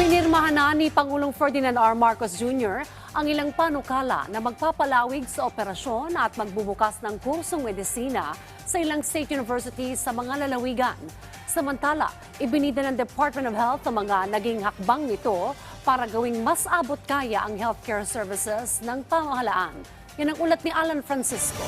Pinirmahan na ni Pangulong Ferdinand R. Marcos Jr. ang ilang panukala na magpapalawig sa operasyon at magbubukas ng kursong medisina sa ilang state universities sa mga lalawigan. Samantala, ibinida ng Department of Health ang mga naging hakbang nito para gawing mas abot kaya ang healthcare services ng pamahalaan. Yan ang ulat ni Alan Francisco.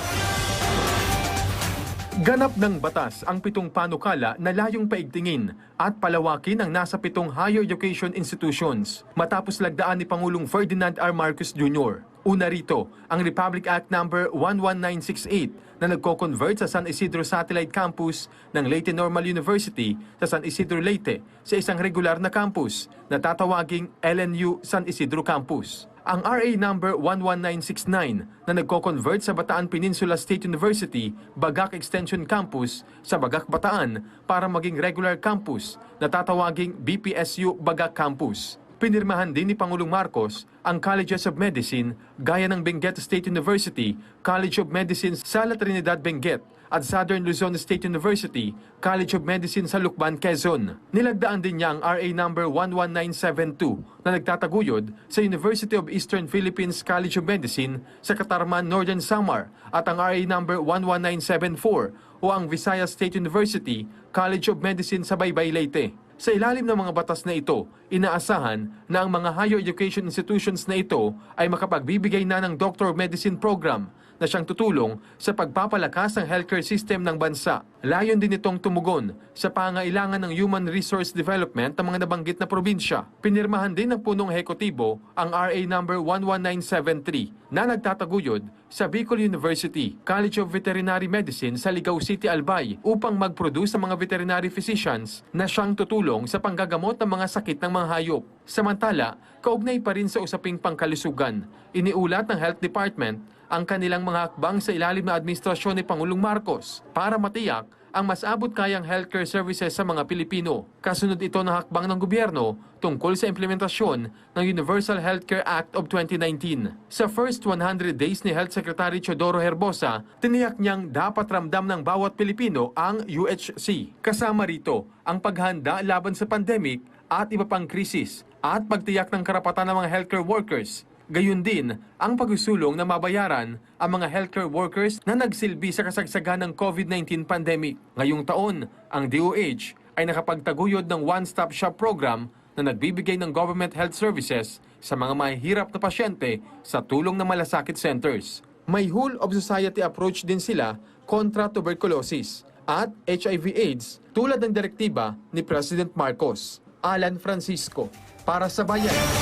Ganap ng batas ang pitong panukala na layong paigtingin at palawakin ang nasa pitong higher education institutions matapos lagdaan ni Pangulong Ferdinand R. Marcos Jr. Una rito, ang Republic Act No. 11968 na nagko-convert sa San Isidro Satellite Campus ng Leyte Normal University sa San Isidro Leyte sa isang regular na campus na tatawaging LNU San Isidro Campus ang RA number 11969 na nagko-convert sa Bataan Peninsula State University Bagak Extension Campus sa Bagak Bataan para maging regular campus na tatawaging BPSU Bagak Campus. Pinirmahan din ni Pangulong Marcos ang Colleges of Medicine gaya ng Benguet State University, College of Medicine sa La Trinidad Benguet at Southern Luzon State University, College of Medicine sa Lukban, Quezon. Nilagdaan din niya ang RA number 11972 na nagtataguyod sa University of Eastern Philippines College of Medicine sa Katarman, Northern Samar at ang RA number 11974 o ang Visayas State University College of Medicine sa Baybay, Leyte. Sa ilalim ng mga batas na ito, inaasahan na ang mga higher education institutions na ito ay makapagbibigay na ng Doctor of Medicine program na siyang tutulong sa pagpapalakas ng healthcare system ng bansa. Layon din itong tumugon sa pangailangan ng human resource development ng mga nabanggit na probinsya. Pinirmahan din ng punong hekutibo ang RA number 11973 na nagtataguyod sa Bicol University College of Veterinary Medicine sa Ligao City, Albay upang mag-produce ng mga veterinary physicians na siyang tutulong sa panggagamot ng mga sakit ng mga hayop. Samantala, kaugnay pa rin sa usaping pangkalusugan, iniulat ng Health Department ang kanilang mga hakbang sa ilalim na administrasyon ni Pangulong Marcos para matiyak ang mas abot kayang healthcare services sa mga Pilipino. Kasunod ito ng hakbang ng gobyerno tungkol sa implementasyon ng Universal Healthcare Act of 2019. Sa first 100 days ni Health Secretary Chodoro Herbosa, tiniyak niyang dapat ramdam ng bawat Pilipino ang UHC. Kasama rito ang paghanda laban sa pandemic at iba pang krisis at pagtiyak ng karapatan ng mga healthcare workers Gayun din ang pagsusulong na mabayaran ang mga healthcare workers na nagsilbi sa kasagsagan ng COVID-19 pandemic. Ngayong taon, ang DOH ay nakapagtaguyod ng one-stop shop program na nagbibigay ng government health services sa mga mahihirap na pasyente sa tulong ng malasakit centers. May whole of society approach din sila kontra tuberculosis at HIV AIDS tulad ng direktiba ni President Marcos. Alan Francisco, para sa Bayan.